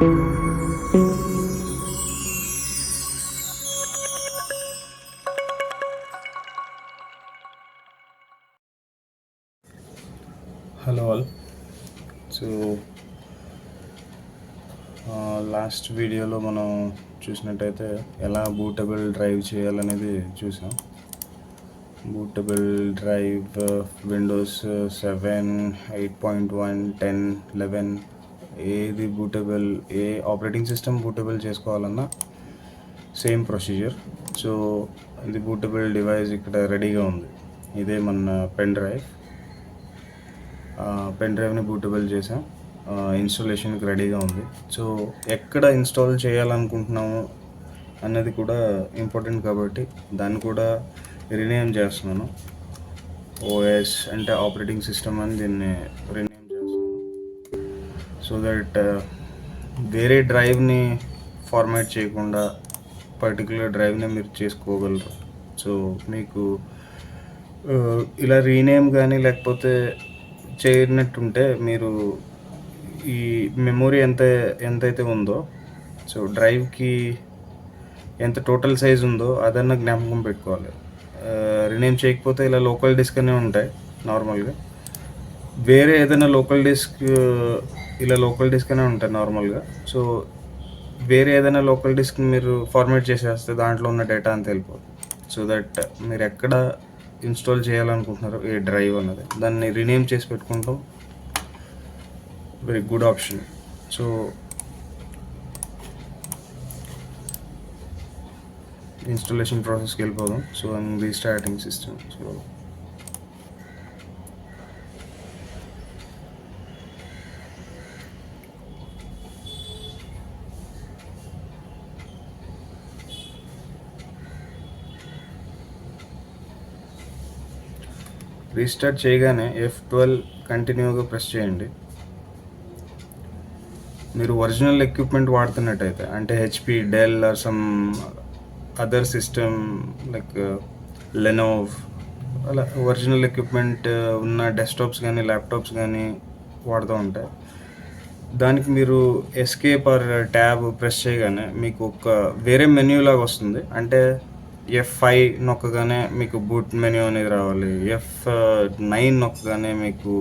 Hello all so last వీడియోలో మనం చూసినట్టయితే ఎలా బూటబుల్ డ్రైవ్ చేయాలనేది చూసాం. Bootable drive Windows seven eight point one ten eleven ఏది బూటబుల్ ఏ ఆపరేటింగ్ సిస్టమ్ బూటబుల్ చేసుకోవాలన్నా సేమ్ ప్రొసీజర్ సో ఇది బూటబుల్ డివైస్ ఇక్కడ రెడీగా ఉంది. ఇదే మన పెన్ డ్రైవ్ పెన్ డ్రైవ్ని బూటబుల్ చేసాం ఇన్స్టాలేషన్కి రెడీగా ఉంది. సో ఎక్కడ ఇన్స్టాల్ చేయాలనుకుంటున్నాము అన్నది కూడా ఇంపార్టెంట్ కాబట్టి దాన్ని కూడా రినేమ్ చేస్తున్నాను. ఓఎస్ అంటే ఆపరేటింగ్ సిస్టమ్ అని దీన్ని సో దట్ uh, వేరే డ్రైవ్ని ఫార్మాట్ చేయకుండా పర్టికులర్ డ్రైవ్ని మీరు చేసుకోగలరు. సో మీకు uh, ఇలా రీనేమ్ కానీ లేకపోతే చేయనట్టుంటే మీరు ఈ మెమొరీ ఎంత ఎంతైతే ఉందో సో డ్రైవ్కి ఎంత టోటల్ సైజ్ ఉందో అదన్న జ్ఞాపకం పెట్టుకోవాలి. Uh, రీనేమ్ చేయకపోతే ఇలా లోకల్ డిస్క్ అనే ఉంటాయి నార్మల్గా వేరే ఏదైనా లోకల్ డిస్క్ ఇలా లోకల్ డిస్క్ అనే ఉంటాయి నార్మల్గా సో వేరే ఏదైనా లోకల్ డిస్క్ మీరు ఫార్మేట్ చేసేస్తే దాంట్లో ఉన్న డేటా అంతా వెళ్ళిపోతుంది సో దట్ మీరు ఎక్కడ ఇన్స్టాల్ చేయాలనుకుంటున్నారో ఏ డ్రైవ్ అన్నది దాన్ని రీనేమ్ చేసి పెట్టుకుంటాం. Very good option so installation ప్రాసెస్కి వెళ్ళిపోదాం. So I'm restarting system so restart చేయగానే ఎఫ్ ట్వెల్వ్ కంటిన్యూగా ప్రెస్ చేయండి. మీరు ఒరిజినల్ ఎక్విప్మెంట్ వాడుతున్నట్టయితే అంటే HP Dell or some other system like Lenovo అలా ఒరిజినల్ ఎక్విప్మెంట్ uh, ఉన్న డెస్క్టాప్స్ కానీ ల్యాప్టాప్స్ కానీ వాడుతూ ఉంటాయి దానికి మీరు ఎస్కేప్ ఆర్ ట్యాబ్ ప్రెస్ చేయగానే మీకు ఒక వేరే మెన్యూ లాగా వస్తుంది. అంటే ఎఫ్ ఫైవ్ నొక్కగానే మీకు బూట్ మెన్యూ అనేది రావాలి. ఎఫ్ నైన్ నొక్కగానే మీకు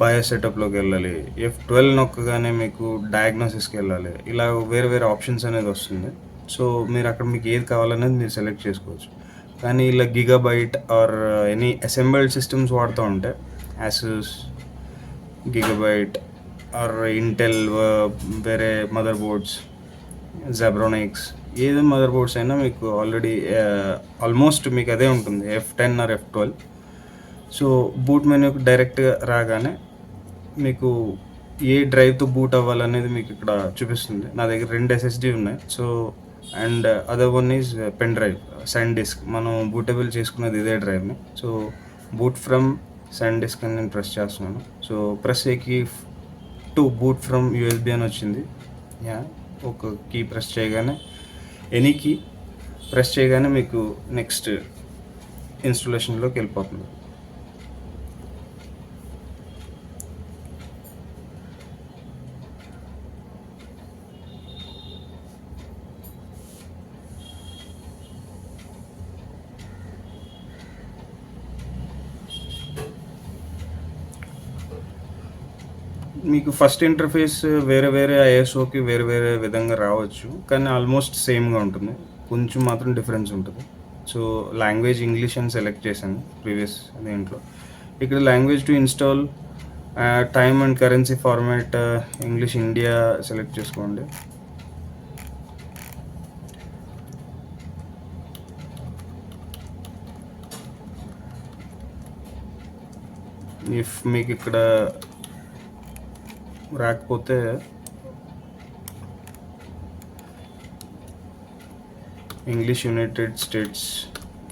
బయో సెటప్లోకి వెళ్ళాలి. ఎఫ్ ట్వెల్వ్ నొక్కగానే మీకు డయాగ్నోసిస్కి వెళ్ళాలి. ఇలా వేరే వేరే ఆప్షన్స్ అనేది వస్తుంది. సో మీరు అక్కడ మీకు ఏది కావాలనేది మీరు సెలెక్ట్ చేసుకోవచ్చు. కానీ ఇలా Gigabyte or any assembled systems వాడుతూ ఉంటే యాసూస్ గిగాబైట్ ఆర్ ఇంటెల్ వేరే మదర్ బోర్డ్స్ జెబ్రోనిక్స్ ఏది మదర్ బోర్డ్స్ అయినా మీకు ఆల్రెడీ ఆల్మోస్ట్ uh, మీకు అదే ఉంటుంది F ten or F twelve so boot మెనూకి డైరెక్ట్గా రాగానే మీకు ఏ డ్రైవ్తో బూట్ అవ్వాలనేది మీకు ఇక్కడ చూపిస్తుంది. నా దగ్గర రెండు ఎస్ఎస్డి ఉన్నాయి. So and other one is pen drive SanDisk మనం బూటబుల్ చేసుకున్నది ఇదే డ్రైవ్ని so boot from SanDisk అని నేను ప్రెస్ చేస్తున్నాను. సో ప్రెస్ ఏకి టు బూట్ ఫ్రమ్ యూఎస్బి అని వచ్చింది. యా ఒక కీ ప్రెస్ చేయగానే ఎనీకి ప్రెస్ చేయగానే మీకు నెక్స్ట్ ఇన్స్టలేషన్లోకి వెళ్ళిపోతుంది. మీకు ఫస్ట్ ఇంటర్ఫేస్ వేరే వేరే ఐఎస్ఓకి వేరే వేరే విధంగా రావచ్చు కానీ ఆల్మోస్ట్ సేమ్గా ఉంటుంది. కొంచెం మాత్రం డిఫరెన్స్ ఉంటుంది. సో లాంగ్వేజ్ ఇంగ్లీష్ అని సెలెక్ట్ చేశాను ప్రీవియస్ దీంట్లో. ఇక్కడ language to install time and currency format English India select చేసుకోండి. ఇఫ్ మీకు ఇక్కడ రాకపోతే ఇంగ్లీష్ యునైటెడ్ స్టేట్స్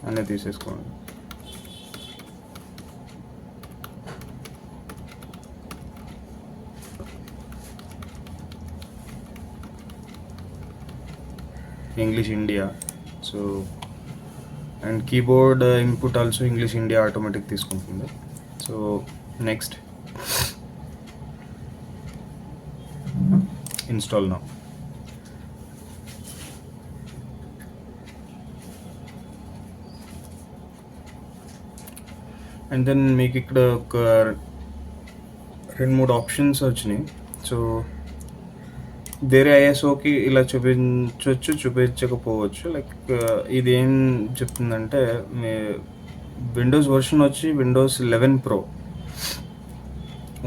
అనేది తీసేసుకోండి. English India. So and keyboard input also English India automatic తీసుకుంటుంది. So next. Install now. And then మీకు ఇక్కడ ఒక రెండు మూడు ఆప్షన్స్ వచ్చినాయి. సో వేరే ఐఎస్ఓకి ఇలా చూపించవచ్చు చూపించకపోవచ్చు. లైక్ ఇది ఏం చెప్తుందంటే మీ విండోస్ వర్షన్ వచ్చి Windows eleven pro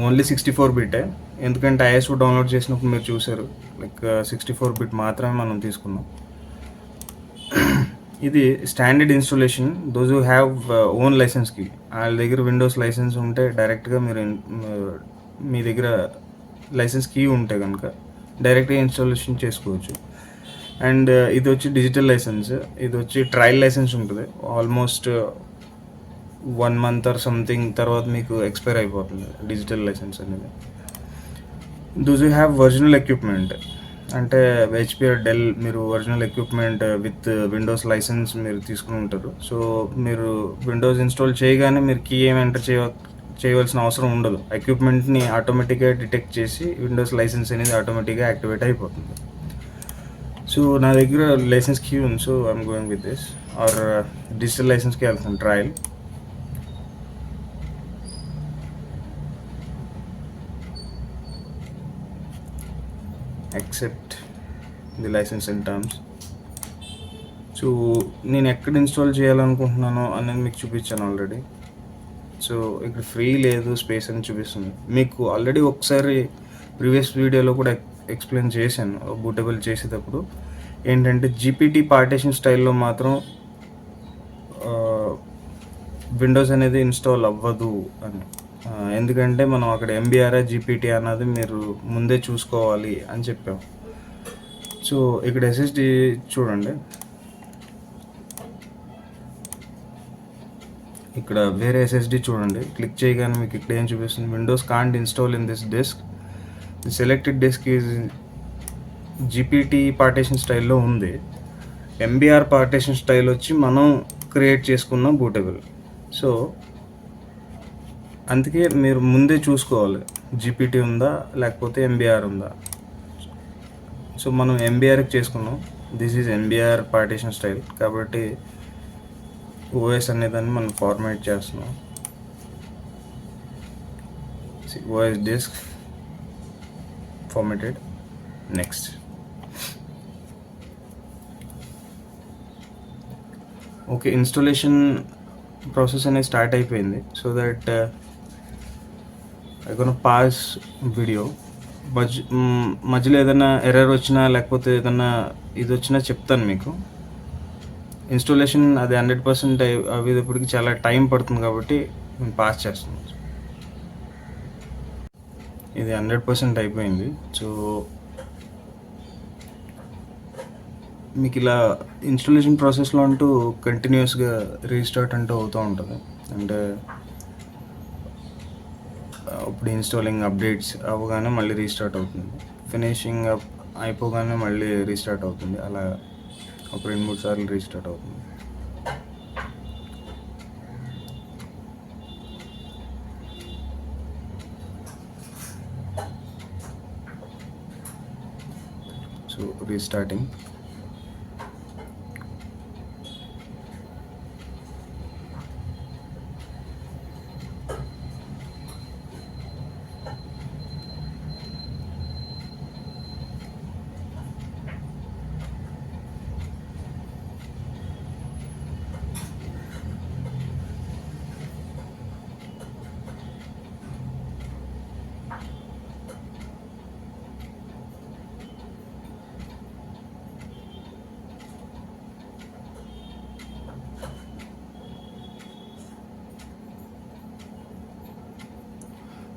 only sixty four బిటే ఎందుకంటే ఐఎస్ఓ డౌన్లోడ్ చేసినప్పుడు మీరు చూసారు లైక్ సిక్స్టీ ఫోర్ బిట్ మాత్రమే మనం తీసుకున్నాం. ఇది standard installation. Those you have own లైసెన్స్కి వాళ్ళ దగ్గర విండోస్ లైసెన్స్ ఉంటే డైరెక్ట్గా మీరు మీ దగ్గర లైసెన్స్ కీ ఉంటే కనుక డైరెక్ట్గా ఇన్స్టాలేషన్ చేసుకోవచ్చు. అండ్ ఇది వచ్చి డిజిటల్ లైసెన్స్ ఇది వచ్చి ట్రయల్ లైసెన్స్ ఉంటుంది. Almost one month or something తర్వాత మీకు ఎక్స్పైర్ అయిపోతుంది డిజిటల్ లైసెన్స్ అనేది. Does you have original equipment అంటే హెచ్పి డెల్ మీరు original equipment with Windows licence మీరు తీసుకుని ఉంటారు. సో మీరు విండోస్ ఇన్స్టాల్ చేయగానే మీరు కీ ఏమి ఎంటర్ చేయ చేయవలసిన అవసరం ఉండదు. ఎక్విప్మెంట్ని ఆటోమేటిక్గా డిటెక్ట్ చేసి విండోస్ లైసెన్స్ అనేది ఆటోమేటిక్గా యాక్టివేట్ అయిపోతుంది. సో నా దగ్గర లైసెన్స్ కీ ఉంది. So I'm going with this or digital లైసెన్స్కి వెళ్తాను trial accept the licensing terms. So నేను ఎక్కడ ఇన్స్టాల్ చేయాలనుకుంటున్నానో అనేది మీకు చూపించాను ఆల్రెడీ సో ఇక్కడ ఫ్రీ లేదు స్పేస్ అని చూపిస్తుంది. మీకు ఆల్రెడీ ఒకసారి ప్రీవియస్ వీడియోలో కూడా ఎక్స్ప్లెయిన్ చేశాను బూటబుల్ చేసేటప్పుడు. ఏంటంటే జీపీటీ పార్టీషన్ స్టైల్లో మాత్రం విండోస్ అనేది ఇన్స్టాల్ అవ్వదు అని. ఎందుకంటే మనం అక్కడ ఎంబీఆర్ఏ జీపీటీ అన్నది మీరు ముందే చూసుకోవాలి అని చెప్పాం. సో ఇక్కడ ఎస్ఎస్డి చూడండి. ఇక్కడ వేరే ఎస్ఎస్డి చూడండి. క్లిక్ చేయగానే మీకు ఇక్కడ ఏం చూపిస్తుంది? Windows can't install in this disk the selected disk is GPT partition స్టైల్లో ఉంది. ఎంబీఆర్ పార్టేషన్ స్టైల్ వచ్చి మనం క్రియేట్ చేసుకున్న బూటబుల్ సో అందుకే మీరు ముందే చూసుకోవాలి. జీపీటీ ఉందా లేకపోతే ఎంబీఆర్ ఉందా? సో మనం ఎంబీఆర్కి చేసుకున్నాం. This is MBR partition style కాబట్టి ఓఎస్ అనేదాన్ని మనం ఫార్మాట్ చేస్తున్నాం. OS disk formatted next okay installation process అనేది స్టార్ట్ అయిపోయింది. So that I pause video. మధ్య మధ్యలో ఏదైనా ఎర్రర్ వచ్చినా లేకపోతే ఏదైనా ఇది వచ్చినా చెప్తాను మీకు. ఇన్స్టాలేషన్ అది హండ్రెడ్ పర్సెంట్ అయ్యేటప్పటికి చాలా టైం పడుతుంది కాబట్టి నేను పాస్ చేస్తున్నాను ఇది హండ్రెడ్ పర్సెంట్ అయిపోయింది. సో మీకు ఇలా ఇన్స్టాలేషన్ ప్రాసెస్లో అంటూ కంటిన్యూస్గా రీస్టార్ట్ అంటూ అవుతూ ఉంటుంది. అంటే ఇప్పుడు ఇన్స్టాలింగ్ అప్డేట్స్ అవ్వగానే మళ్ళీ రీస్టార్ట్ అవుతుంది. ఫినిషింగ్ అప్ అయిపోగానే మళ్ళీ రీస్టార్ట్ అవుతుంది. అలా ఒక రెండు మూడు సార్లు రీస్టార్ట్ అవుతుంది. సో రీస్టార్టింగ్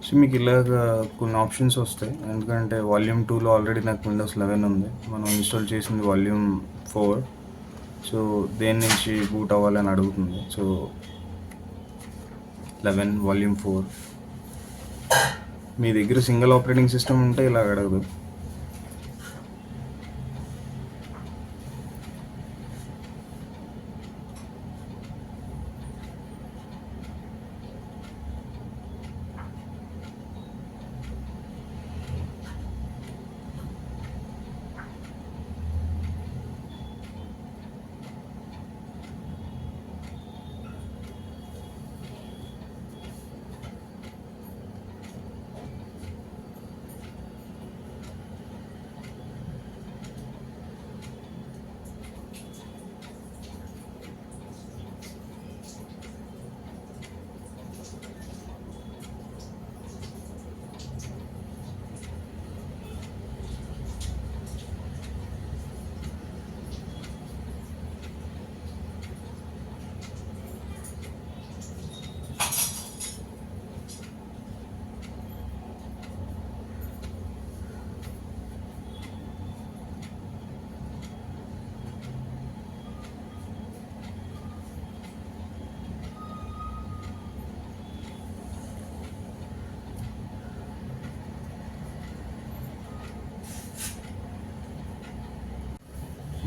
సో మీకు ఇలాగ కొన్ని ఆప్షన్స్ వస్తాయి. ఎందుకంటే వాల్యూమ్ టూలో ఆల్రెడీ నాకు విండోస్ లెవెన్ ఉంది. మనం ఇన్స్టాల్ చేసింది వాల్యూమ్ ఫోర్ సో దేని నుంచి బూట్ అవ్వాలని అడుగుతుంది. సో లెవెన్ వాల్యూమ్ ఫోర్ మీ దగ్గర సింగిల్ ఆపరేటింగ్ సిస్టమ్ ఉంటే ఇలా అడగదు.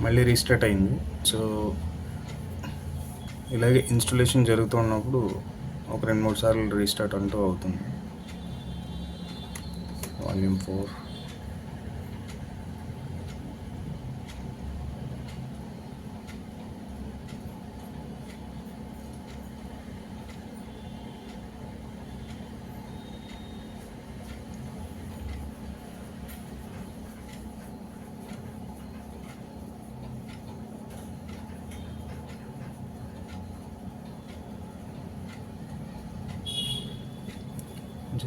మళ్ళీ రీస్టార్ట్ అయింది. సో ఇలాగే ఇన్స్టలేషన్ జరుగుతున్నప్పుడు ఒక రెండు మూడు సార్లు రీస్టార్ట్ అంటూ అవుతుంది. Volume four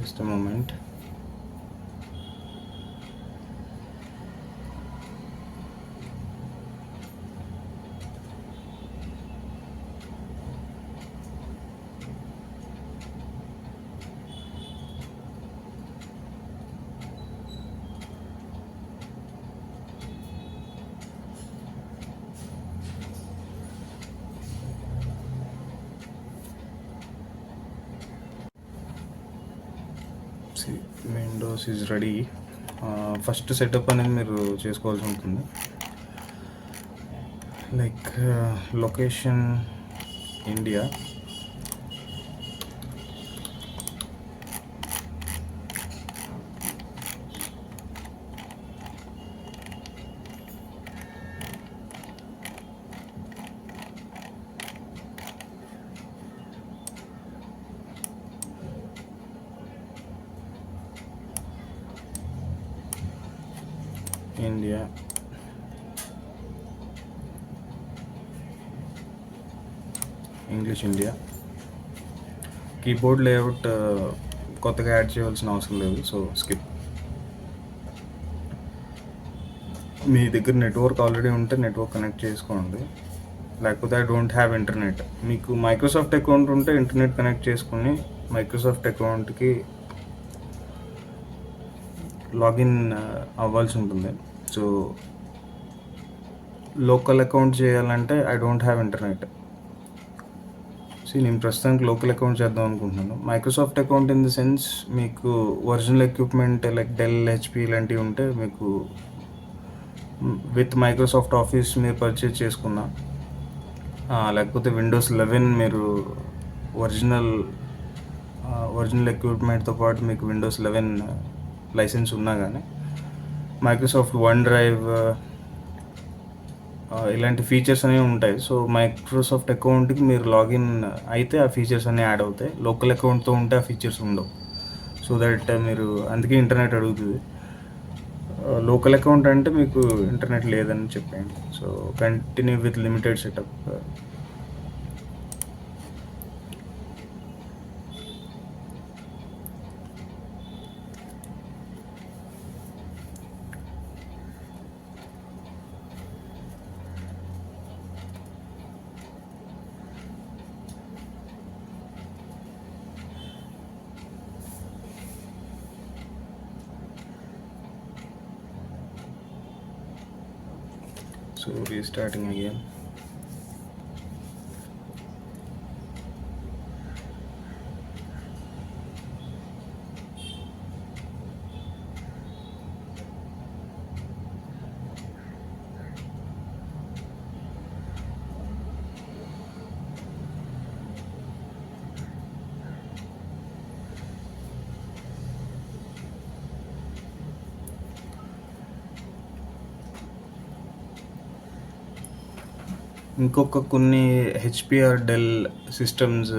just a moment Windows is ready first setup అనేది మీరు చేసుకోవాల్సి ఉంటుంది. Like location India India English India keyboard layout కొత్తగా యాడ్ చేయవలసిన అవసరం లేదు సో స్కిప్ మీ దగ్గర నెట్వర్క్ ఆల్రెడీ ఉంటే నెట్వర్క్ కనెక్ట్ చేసుకోండి. లేకపోతే ఐ డోంట్ హ్యావ్ ఇంటర్నెట్ మీకు మైక్రోసాఫ్ట్ అకౌంట్ ఉంటే ఇంటర్నెట్ కనెక్ట్ చేసుకుని మైక్రోసాఫ్ట్ అకౌంట్కి లాగిన్ అవ్వాల్సి ఉంటుంది. సో లోకల్ అకౌంట్ చేయాలంటే I don't have internet. So నేను ప్రస్తుతానికి లోకల్ అకౌంట్ చేద్దాం అనుకుంటున్నాను. Microsoft account in the sense మీకు original equipment like Dell HP ఇలాంటివి ఉంటే మీకు విత్ మైక్రోసాఫ్ట్ ఆఫీస్ మీరు పర్చేజ్ చేసుకున్నా లేకపోతే విండోస్ లెవెన్ మీరు ఒరిజినల్ ఒరిజినల్ ఎక్విప్మెంట్తో పాటు మీకు విండోస్ లెవెన్ లైసెన్స్ ఉన్నా కానీ మైక్రోసాఫ్ట్ వన్ డ్రైవ్ ఇలాంటి ఫీచర్స్ అనేవి ఉంటాయి. సో మైక్రోసాఫ్ట్ అకౌంట్కి మీరు లాగిన్ అయితే ఆ ఫీచర్స్ అన్నీ యాడ్ అవుతాయి. లోకల్ అకౌంట్తో ఉంటే ఆ ఫీచర్స్ ఉండవు. సో దట్ మీరు అందుకే ఇంటర్నెట్ అడుగుతుంది. Uh, లోకల్ అకౌంట్ అంటే మీకు ఇంటర్నెట్ లేదని చెప్పండి so continue with limited setup so restarting again ఇంకొక కొన్ని హెచ్పిఆర్ డెల్ సిస్టమ్స్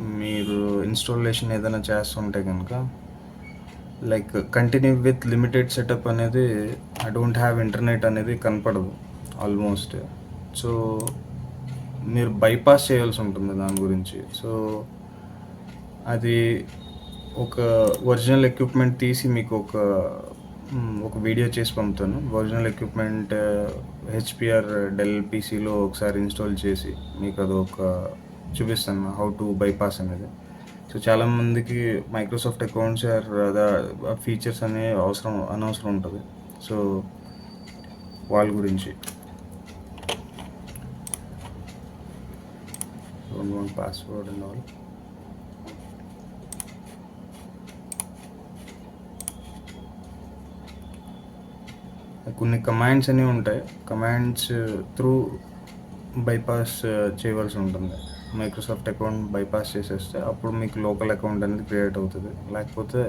మీరు ఇన్స్టాలేషన్ ఏదైనా చేస్తుంటే కనుక like continue with limited setup అనేది ఐ డోంట్ హ్యావ్ ఇంటర్నెట్ అనేది కనపడదు ఆల్మోస్ట్ సో మీరు బైపాస్ చేయాల్సి ఉంటుంది దాని గురించి. సో అది ఒక ఒరిజినల్ ఎక్విప్మెంట్ తీసి మీకు ఒక ఒక వీడియో చేసి పంపుతాను. Original equipment HP or Dell పీసీలో ఒకసారి ఇన్స్టాల్ చేసి మీకు అది ఒక చూపిస్తాను హౌ టు బైపాస్ అనేది. సో చాలామందికి మైక్రోసాఫ్ట్ అకౌంట్స్ ఆర్ ఫీచర్స్ అనే అవసరం అనవసరం ఉంటుంది. సో వాళ్ళ గురించి. పాస్వర్డ్ అండ్ ఆల్ కొన్ని కమాండ్స్ అనేవి ఉంటాయి. కమాండ్స్ త్రూ బైపాస్ చేయవలసి ఉంటుంది. మైక్రోసాఫ్ట్ అకౌంట్ బైపాస్ చేసేస్తే అప్పుడు మీకు లోకల్ అకౌంట్ అనేది క్రియేట్ అవుతుంది. లేకపోతే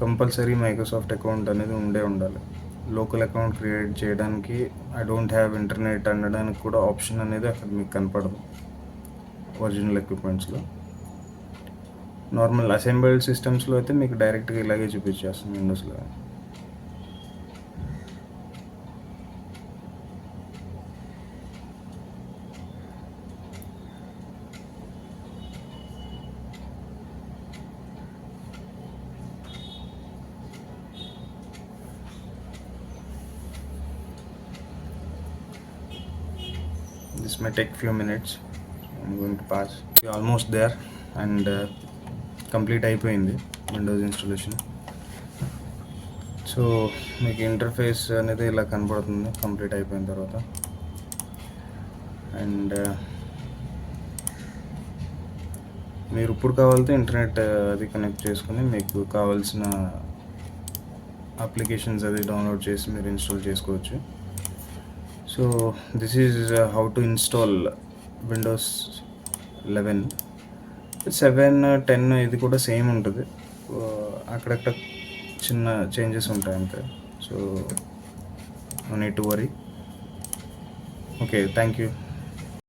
కంపల్సరీ మైక్రోసాఫ్ట్ అకౌంట్ అనేది ఉండే ఉండాలి. లోకల్ అకౌంట్ క్రియేట్ చేయడానికి ఐ డోంట్ హ్యావ్ ఇంటర్నెట్ అనడానికి కూడా ఆప్షన్ అనేది అక్కడ మీకు కనపడదు. ఒరిజినల్ ఎక్విప్మెంట్స్లో నార్మల్ అసెంబుల్డ్ సిస్టమ్స్లో అయితే మీకు డైరెక్ట్గా ఇలాగే చూపించేస్తుంది విండోస్లో this may take few minutes. I'm going to pass. We're almost there. And uh, complete అయిపోయింది విండోస్ ఇన్స్టాలేషన్ సో మీకు ఇంటర్ఫేస్ అనేది ఇలా కనబడుతుంది. కంప్లీట్ అయిపోయిన తర్వాత. అండ్ uh, మీరు ఇప్పుడు కావాలంటే ఇంటర్నెట్ uh, అది కనెక్ట్ చేసుకుని మీకు కావాల్సిన అప్లికేషన్స్ అది డౌన్లోడ్ చేసి మీరు ఇన్స్టాల్ చేసుకోవచ్చు. So this is how to install Windows eleven seven ten ఇది కూడా సేమ్ ఉంటుంది. Uh, అక్కడక్కడ చిన్న చేంజెస్ ఉంటాయి అంతే. So no need to worry okay thank you